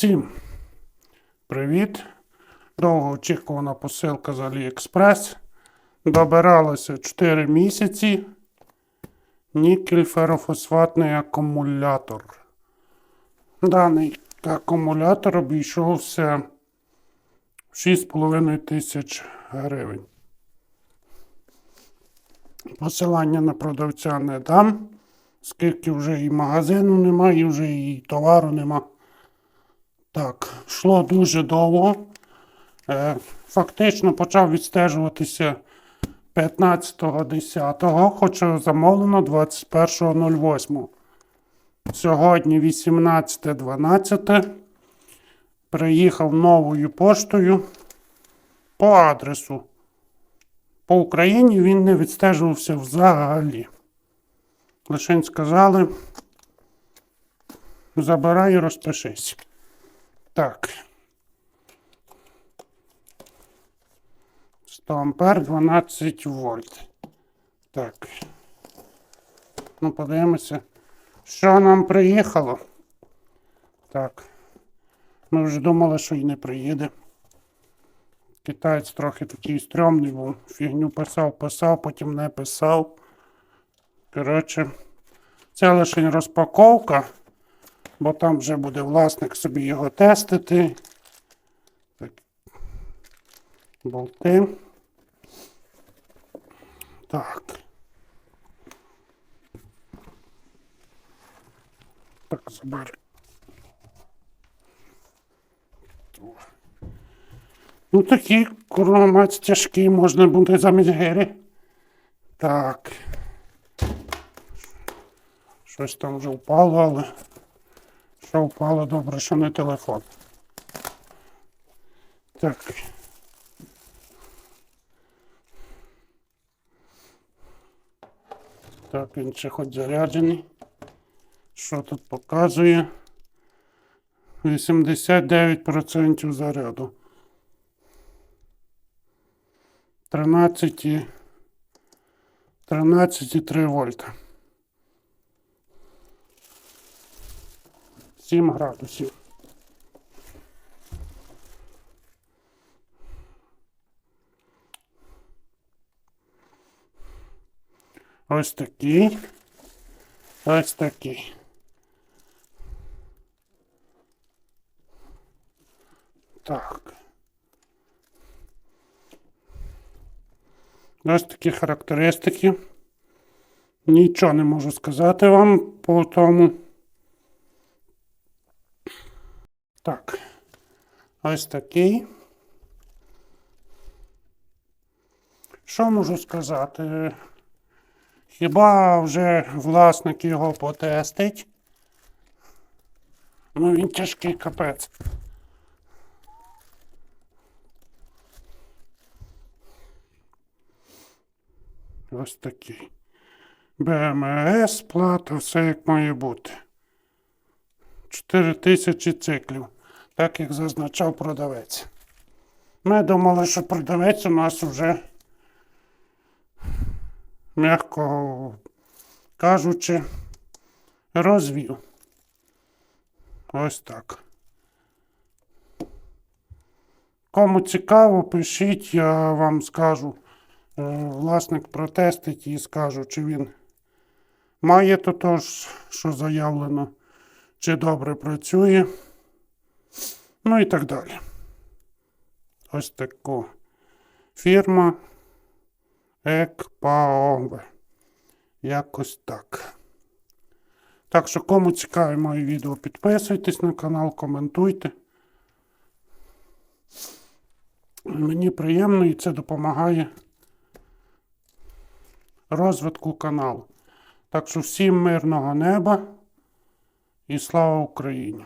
Всім привіт! Довгоочікувана посилка з Aliexpress. Добиралася 4 місяці. Нікель ферофосфатний акумулятор. Даний акумулятор обійшовся в 6,5 тисяч гривень. Посилання на продавця не дам, оскільки вже і магазину немає, і вже і товару нема. Так, йшло дуже довго. Е, фактично почав відстежуватися 15.10, хоча замовлено 21.08. Сьогодні 18.12. Приїхав новою поштою по адресу. По Україні він не відстежувався взагалі. Лишень сказали, забирай і розпишись. Так. 100 ампер 12 вольт. Так. Ну, подивимося, що нам приїхало. Так. Ми вже думали, що й не приїде. Китаєць трохи такий стрьомний, був. Фігню писав, писав, потім не писав. Коротше, це лише розпаковка, бо там вже буде власник собі його тестити. Так. Болти. Так. Так, забери. Ну такі кормець тяжкий можна буде замість гири. Так. Щось там вже впало, але що впало, добре, що не телефон. Так. Так, він ще хоч заряджений. Що тут показує? 89% заряду. 13 і 13,3 вольта. 7 градусів. Ось такий. Ось такий. Так. Ось такі характеристики. Нічого не можу сказати вам по тому. Так. Ось такий. Що можу сказати? Хіба вже власник його потестить? Ну він тяжкий капець. Ось такий. БМС, плата, все як має бути. 4000 циклів, так як зазначав продавець. Ми думали, що продавець у нас вже, м'яко кажучи, розвів. Ось так. Кому цікаво, пишіть, я вам скажу. Е, Власник протестить і скажу, чи він має то що заявлено, чи добре працює. Ну і так далі. Ось таку фірма ЕКПАОВ. Якось так. Так що, кому цікаві мої відео, підписуйтесь на канал, коментуйте. Мені приємно і це допомагає розвитку каналу. Так що всім мирного неба і слава Україні!